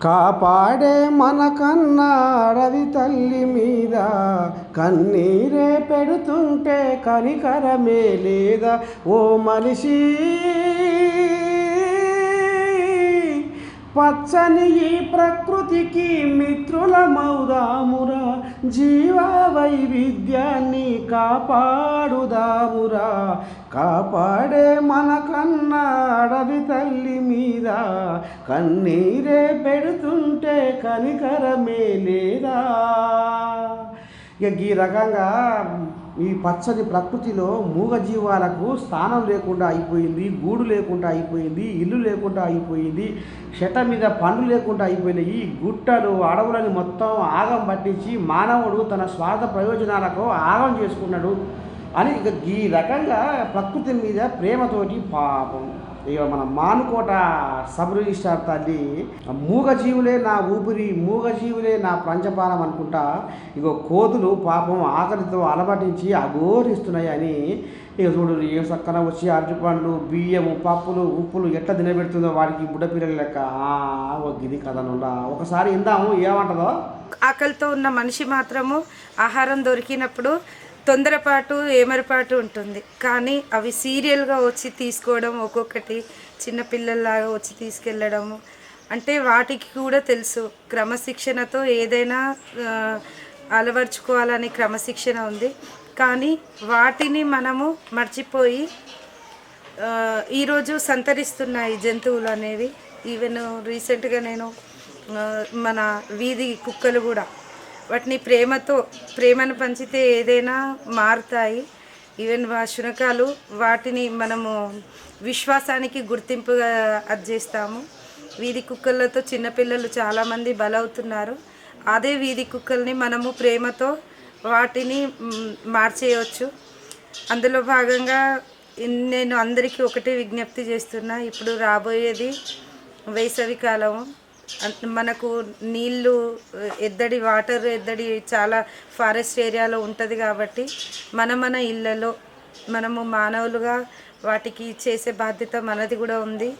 కాపాడే మన కన్నా అడవి తల్లి మీద కన్నీరే పెడుతుంటే కనికరమే లేదా? ఓ మనిషి పచ్చని ఈ ప్రకృతికి మిత్రులమౌదామురా జీవ వైవిధ్యాన్ని కాపాడుదామురా. కాపాడే మన కన్నా అడవి తల్లి మీద కన్నీరే పెడుతుంటే కనికరమే లేదా? ఇక ఈ రకంగా ఈ పచ్చని ప్రకృతిలో మూగజీవాలకు స్థానం లేకుండా అయిపోయింది గూడు లేకుండా అయిపోయింది ఇల్లు లేకుండా అయిపోయింది చెట్ట మీద పండ్లు లేకుండా అయిపోయినాయి. ఈ గుట్టలు అడవులని మొత్తం ఆగం పట్టించి మానవుడు తన స్వార్థ ప్రయోజనాలకు ఆగం చేసుకున్నాడు. అని ఇక ఈ రకంగా ప్రకృతి మీద ప్రేమతోటి పాపం. ఇక మన మానుకోట సబ్ రిజిస్టార్ తల్లి మూగజీవులే నా ఊపిరి మూగజీవులే నా ప్రంచపానం అనుకుంటా ఇగో కోతులు పాపం ఆకలితో అలమటించి అఘోరిస్తున్నాయి అని ఇక చూడు ఏ చక్కన వచ్చి అరటి పండ్లు బియ్యము పప్పులు ఉప్పులు ఎట్లా తినబెడుతుందో వాడికి బుడ్డ పిల్లల లెక్క. గిది కథనుండా ఒకసారి ఇందాము ఏమంటదో? ఆకలితో ఉన్న మనిషి మాత్రము ఆహారం దొరికినప్పుడు తొందరపాటు ఏమరపాటు ఉంటుంది. కానీ అవి సీరియల్గా వచ్చి తీసుకోవడం ఒక్కొక్కటి చిన్నపిల్లల్లాగా వచ్చి తీసుకెళ్ళడము అంటే వాటికి కూడా తెలుసు. క్రమశిక్షణతో ఏదైనా అలవర్చుకోవాలని క్రమశిక్షణ ఉంది. కానీ వాటిని మనము మర్చిపోయి ఈరోజు సంతరిస్తున్నాయి జంతువులు అనేవి. ఈవెన్ రీసెంట్గా నేను మన వీధి కుక్కలు కూడా వాటిని ప్రేమతో ప్రేమను పంచితే ఏదైనా మారుతాయి. ఈవెన్ వా శునకాలు వాటిని మనము విశ్వాసానికి గుర్తింపుగా అర్జేస్తాము వీధి కుక్కలతో చిన్నపిల్లలు చాలామంది బలవుతున్నారు. అదే వీధి కుక్కల్ని మనము ప్రేమతో వాటిని మార్చేయవచ్చు అందులో భాగంగా నేను అందరికీ ఒకటే విజ్ఞప్తి చేస్తున్నా. ఇప్పుడు రాబోయేది వేసవి కాలము. మనకు నీళ్ళు ఎద్దడి వాటర్ ఎద్దడి చాలా ఫారెస్ట్ ఏరియాలో ఉంటుంది కాబట్టి మన మన ఇళ్ళలో మనము మానవులుగా వాటికి చేసే బాధ్యత మనది కూడా ఉంది.